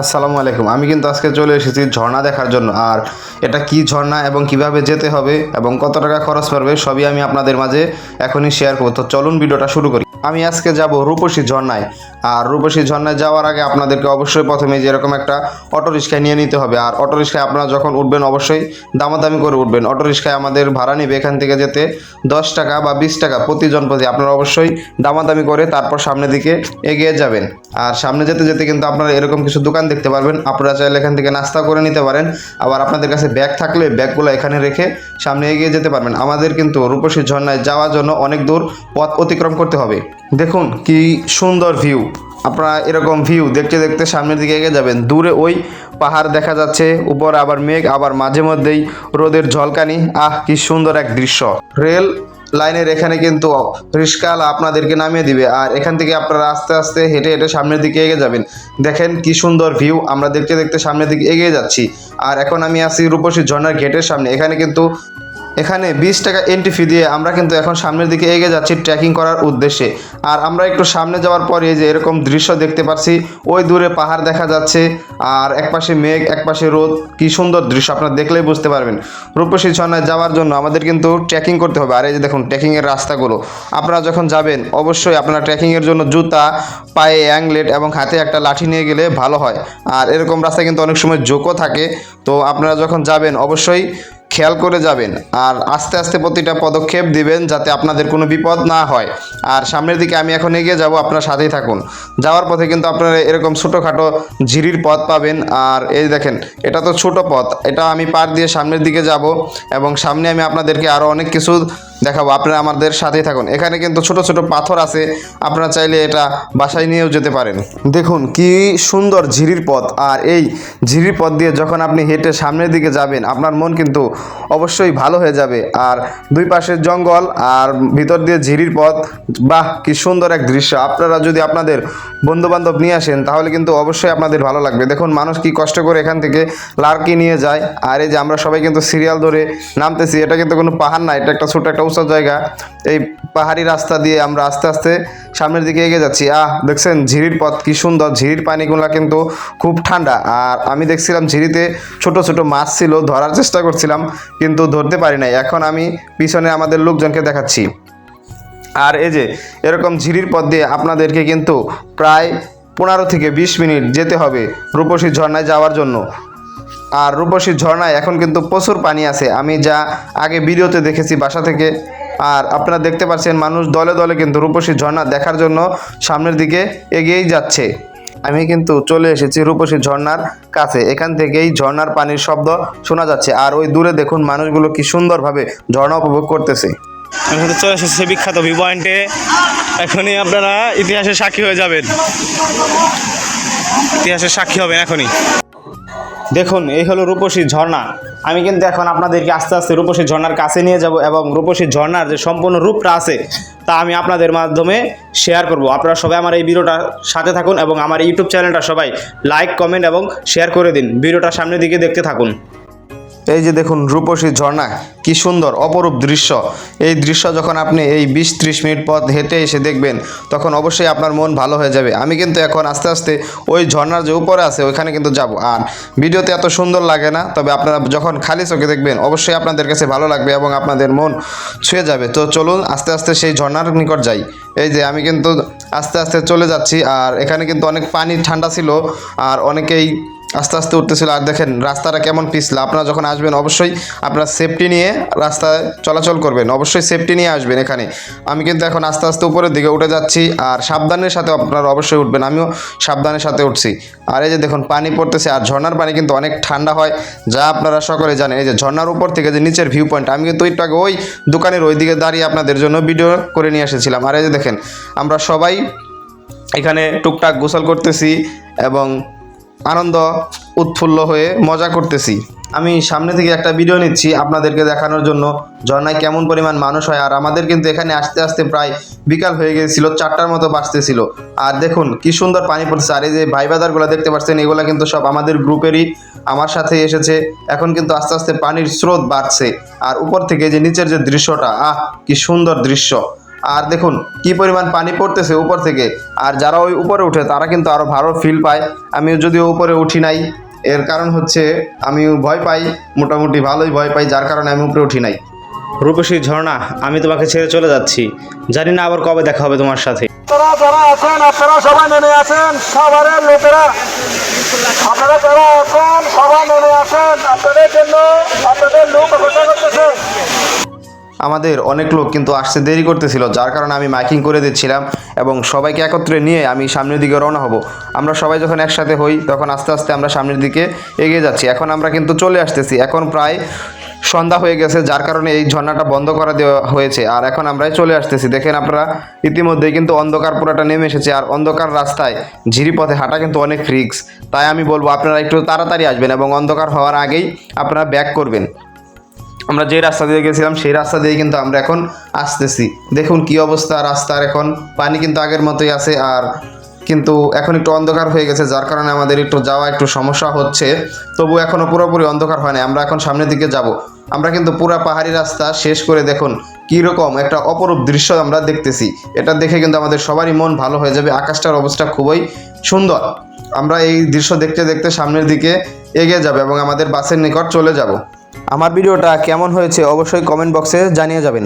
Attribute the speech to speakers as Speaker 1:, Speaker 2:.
Speaker 1: আসসালামু আলাইকুম। আমি কিন্তু আজকে চলে এসেছি ঝর্ণা দেখার জন্য। আর এটা কি ঝর্ণা এবং কীভাবে যেতে হবে এবং কত টাকা খরচ পড়বে সবই আমি আপনাদের মাঝে এখনই শেয়ার করব। তো চলুন ভিডিওটা শুরু করি। আমি আজকে যাব রূপসী ঝর্ণায়। আর রূপসী ঝর্ণায় যাওয়ার আগে আপনাদেরকে অবশ্যই প্রথমে যেরকম একটা অটো রিক্সায় নিয়ে নিতে হবে। আর অটো রিক্সায় আপনারা যখন উঠবেন অবশ্যই দামাদামি করে উঠবেন। অটো রিক্সায় আমাদের ভাড়া নেবে এখান থেকে যেতে দশ টাকা বা বিশ টাকা প্রতিজন প্রতি। আপনারা অবশ্যই দামাদামি করে তারপর সামনের দিকে এগিয়ে যাবেন। আর সামনে যেতে যেতে কিন্তু আপনারা এরকম কিছু দোকান দেখতে পারবেন। আপনারা চাইলে এখান থেকে নাস্তা করে নিতে পারেন। আবার আপনাদের কাছে ব্যাগ থাকলে ব্যাগগুলো এখানে রেখে সামনে এগিয়ে যেতে পারবেন। আমাদের কিন্তু রূপসী ঝর্ণায় যাওয়ার জন্য অনেক দূর পথ অতিক্রম করতে হবে। দেখুন কি সুন্দর ভিউ আপনারা এরকম ভিউ দেখতে দেখতে সামনের দিকে এগিয়ে যাবেন। দূরে ওই পাহাড় দেখা যাচ্ছে, উপরে আবার মেঘ, আবার মাঝে মধ্যেই রোদের ঝলকানি। আহ, কি সুন্দর এক দৃশ্য। রেল লাইনের এখানে কিন্তু রিস্কাল আপনাদেরকে নামিয়ে দিবে। আর এখান থেকে আপনারা আস্তে আস্তে হেঁটে হেঁটে সামনের দিকে এগিয়ে যাবেন। দেখেন কি সুন্দর ভিউ আমরা দেখতে দেখতে সামনের দিকে এগিয়ে যাচ্ছি। আর এখন আমি আছি রূপসী ঝর্ণার গেটের সামনে। এখানে কিন্তু এখানে বিশ টাকা এন্ট্রি ফি দিয়ে আমরা কিন্তু এখন সামনের দিকে এগিয়ে যাচ্ছি ট্রেকিং করার উদ্দেশ্যে। আর আমরা একটু সামনে যাওয়ার পরে যে এরকম দৃশ্য দেখতে পাচ্ছি ওই দূরে পাহাড় দেখা যাচ্ছে, আর একপাশে মেঘ, একপাশে রোদ, কি সুন্দর দৃশ্য, আপনারা দেখলেই বুঝতে পারবেন। রূপসী ঝর্ণায় যাওয়ার জন্য আমাদের কিন্তু ট্রেকিং করতে হবে। আর এই যে দেখুন ট্রেকিংয়ের রাস্তাগুলো, আপনারা যখন যাবেন, অবশ্যই আপনারা ট্রেকিংয়ের জন্য জুতা, পায়ে অ্যাংলেট এবং হাতে একটা লাঠি নিয়ে গেলে ভালো হয়। আর এরকম রাস্তায় কিন্তু অনেক সময় জোকও থাকে। তো আপনারা যখন যাবেন, অবশ্যই খেয়াল করে যাবেন। আর আস্তে আস্তে প্রতিটা পদক্ষেপ দিবেন যাতে আপনাদের কোনো বিপদ না হয়। আর সামনের দিকে আমি এখন এগিয়ে যাব, আপনার সাথেই থাকুন। যাওয়ার পথে কিন্তু আপনারা এরকম ছোটোখাটো ঝিরির পথ পাবেন। আর এই দেখেন, এটা তো ছোট পথ। এটা আমি পার দিয়ে সামনের দিকে যাব এবং সামনে আমি আপনাদেরকে আরও অনেক কিছু দেখাবো, আপনারা আমাদের সাথেই থাকুন। এখানে কিন্তু ছোট ছোট পাথর আছে, আপনারা চাইলে এটা বাসায় নিয়েও যেতে পারেন। দেখুন, কি সুন্দর ঝিরির পথ। আর এই ঝিরির পথ দিয়ে যখন আপনি হেঁটে সামনের দিকে যাবেন, আপনার মন কিন্তু অবশ্যই ভালো হয়ে যাবে। আর দুই পাশে জঙ্গল, আর ভিতর দিয়ে ঝিরির পথ, বাহ, কি সুন্দর এক দৃশ্য। আপনারা যদি আপনাদের বন্ধু বান্ধব নিয়ে আসেন, তাহলে কিন্তু অবশ্যই আপনাদের ভালো লাগবে। দেখুন, মানুষ কি কষ্ট করে এখান থেকে লার্কি নিয়ে যায়। আর এই যে আমরা সবাই কিন্তু সিরিয়াল ধরে নামতেছি, এটা কিন্তু কোনো পাহাড় না, এটা একটা ছোট একটা উঁচু জায়গা, এই পাহাড়ি রাস্তা দিয়ে আমরা আস্তে আস্তে সামনের দিকে এগিয়ে যাচ্ছি। আহ, দেখছেন ঝিরির পথ কি সুন্দর। ঝিরির পানিগুলো কিন্তু খুব ঠান্ডা। আর আমি দেখছিলাম ঝিরিতে ছোট ছোট মাছ ছিল, ধরার চেষ্টা করছিলাম, কিন্তু ধরতে পারি নাই। এখন আমি পিছনে আমাদের লোকজনকে দেখাচ্ছি। আর এই যে, এরকম ঝিরির পথ দিয়ে আপনাদেরকে কিন্তু প্রায় পনেরো থেকে বিশ মিনিট যেতে হবে রূপসী ঝর্ণায় যাওয়ার জন্য। আর রূপসী ঝর্ণায় এখন কিন্তু প্রচুর পানি আছে। আমি যা আগে ভিডিওতে দেখেছি বাসা থেকে, আর আপনারা দেখতে পাচ্ছেন মানুষ দলে দলে কিন্তু রূপসী ঝর্ণা দেখার জন্য সামনের দিকে এগিয়েই যাচ্ছে। আমি কিন্তু চলে এসেছি রূপসী ঝর্ণার কাছে। এখান থেকেই ঝর্ণার পানির শব্দ শোনা যাচ্ছে। আর ওই দূরে দেখুন মানুষগুলো কি সুন্দরভাবে ঝর্ণা উপভোগ করতেছে।
Speaker 2: আমি হয়তো চলে এসেছি বিখ্যাত ভিউ পয়েন্টে এখনই আপনারা ইতিহাসের সাক্ষী হয়ে যাবেন। ইতিহাসের সাক্ষী হবেন এখনই। দেখুন, এই হলো রূপসী ঝর্ণা। আমি কিন্তু এখন আপনাদেরকে আস্তে আস্তে রূপসী ঝর্ণার কাছে নিয়ে যাব এবং রূপসী ঝর্ণার যে সম্পূর্ণ রূপটা আছে, তা আমি আপনাদের মাধ্যমে শেয়ার করব। আপনারা সবাই আমার এই ভিডিওটা সাথে থাকুন এবং আমার ইউটিউব চ্যানেলটা সবাই লাইক কমেন্ট এবং শেয়ার করে দিন। ভিডিওটা সামনের দিকে দেখতে থাকুন।
Speaker 1: এই যে দেখুন রূপসী ঝর্ণা, কি সুন্দর, অপরূপ দৃশ্য। এই দৃশ্য যখন আপনি এই বিশ ত্রিশ মিনিট পথ হেঁটে এসে দেখবেন, তখন অবশ্যই আপনার মন ভালো হয়ে যাবে। আমি কিন্তু এখন আস্তে আস্তে ওই ঝর্ণার যে উপরে আছে, ওইখানে কিন্তু যাব। আর ভিডিওতে এত সুন্দর লাগে না, তবে আপনারা যখন খালি চোখে দেখবেন, অবশ্যই আপনাদের কাছে ভালো লাগবে এবং আপনাদের মন ছুঁয়ে যাবে। তো চলুন আস্তে আস্তে সেই ঝর্ণার নিকট যাই। এই যে আমি কিন্তু আস্তে আস্তে চলে যাচ্ছি, আর এখানে কিন্তু অনেক পানি ঠান্ডা ছিল, আর অনেকেই আস্তে আস্তে উঠতেছিল। আর দেখেন, রাস্তাটা কেমন পিছলা। আপনারা যখন আসবেন, অবশ্যই আপনারা সেফটি নিয়ে রাস্তায় চলাচল করবেন। অবশ্যই সেফটি নিয়ে আসবেন এখানে। আমি কিন্তু এখন আস্তে আস্তে উপরের দিকে উঠে যাচ্ছি, আর সাবধানের সাথে আপনারা অবশ্যই উঠবেন। আমিও সাবধানের সাথে উঠছি। আর এই যে দেখুন, পানি পড়তেছে, আর ঝর্নার পানি কিন্তু অনেক ঠান্ডা হয়, যা আপনারা সকলে জানেন। এই যে ঝর্নার উপর থেকে যে নিচের ভিউ পয়েন্ট আমি কিন্তু একটু আগে ওই দোকানের ওই দিকে দাঁড়িয়ে আপনাদের জন্য ভিডিও করে নিয়ে এসেছিলাম। আর এই যে দেখেন, আমরা সবাই এখানে টুকটাক গোসল করতেছি এবং আনন্দ, উৎফুল্ল হয়ে মজা করতেছি। আমি সামনে থেকে একটা ভিডিও নিচ্ছি আপনাদেরকে দেখানোর জন্য। ঝর্ণায় কেমন পরিমাণ মানুষ হয় আর আমাদের কিন্তু এখানে আসতে আসতে প্রায় বিকাল হয়ে গিয়েছিল চারটার মতো বাঁচতেছিল আর দেখুন, কি সুন্দর পানি পড়ছে আর এই যে ভাই বাদারগুলো দেখতে পাচ্ছেন, এগুলো কিন্তু সব আমাদের গ্রুপেরই, আমার সাথে এসেছে। এখন কিন্তু আস্তে আস্তে পানির স্রোত বাড়ছে। আর উপর থেকে যে নিচের যে দৃশ্যটা, আহ, কি সুন্দর দৃশ্য। আর দেখুন কি পরিমাণ পানি পড়তেছে উপর থেকে। আর যারা ওই উপরে উঠে তারা কিন্তু আরও ভালো ফিল পায়। আমি যদিও উপরে উঠি নাই এর কারণ হচ্ছে আমি ভয় পাই মোটামুটি ভালোই ভয় পাই যার কারণে আমি উপরে উঠি নাই।
Speaker 2: রূপসী ঝর্ণা আমি তোমাকে ছেড়ে চলে যাচ্ছি। জানি না আবার কবে দেখা হবে তোমার সাথে।
Speaker 3: আপনারা যারা আছেন আপনারা সবাই নেমে আসেন সাভারের লোকেরা। আপনারা যারা আছেন সবাই নেমে আসেন। আপনাদের জন্য আপনাদের লোক অপেক্ষা করতেছে।
Speaker 1: আমাদের অনেক লোক কিন্তু আসতে দেরি করতেছিল, যার কারণে আমি মাইকিং করে দিচ্ছিলাম এবং সবাইকে একত্রে নিয়ে আমি সামনের দিকে রওনা হব। আমরা সবাই যখন একসাথে হই, তখন আস্তে আস্তে আমরা সামনের দিকে এগিয়ে যাচ্ছি। এখন আমরা কিন্তু চলে আসতেছি। এখন প্রায় সন্ধ্যা হয়ে গেছে, যার কারণে এই ঝর্ণাটা বন্ধ করা দেওয়া হয়েছে। আর এখন আমরাই চলে আসতেছি। দেখেন আপনারা, ইতিমধ্যেই কিন্তু অন্ধকার পুরাটা নেমে এসেছে আর অন্ধকার রাস্তায় ঝিরিপথে হাঁটা কিন্তু অনেক রিক্স তাই আমি বলব, আপনারা একটু তাড়াতাড়ি আসবেন এবং অন্ধকার হওয়ার আগেই আপনারা ব্যাক করবেন। আমরা যে রাস্তা দিয়ে গেছিলাম, সেই রাস্তা দিয়ে কিন্তু আমরা এখন আসতেছি। দেখুন কি অবস্থা, রাস্তার এখন। পানি কিন্তু আগের মতোই আছে আর কিন্তু এখন একটু অন্ধকার হয়ে গেছে, যার কারণে আমাদের একটু যাওয়া একটু সমস্যা হচ্ছে। তবু এখনও পুরোপুরি অন্ধকার হয় না আমরা এখন সামনের দিকে যাব। আমরা কিন্তু পুরো পাহাড়ি রাস্তা শেষ করে দেখুন কীরকম একটা অপরূপ দৃশ্য আমরা দেখতেছি। এটা দেখে কিন্তু আমাদের সবারই মন ভালো হয়ে যাবে, আকাশটার অবস্থা খুবই সুন্দর। আমরা এই দৃশ্য দেখতে দেখতে সামনের দিকে এগিয়ে যাব এবং আমাদের বাসের নিকট চলে যাব। আমার ভিডিওটা কেমন হয়েছে অবশ্যই কমেন্ট বক্সে জানিয়ে যাবেন।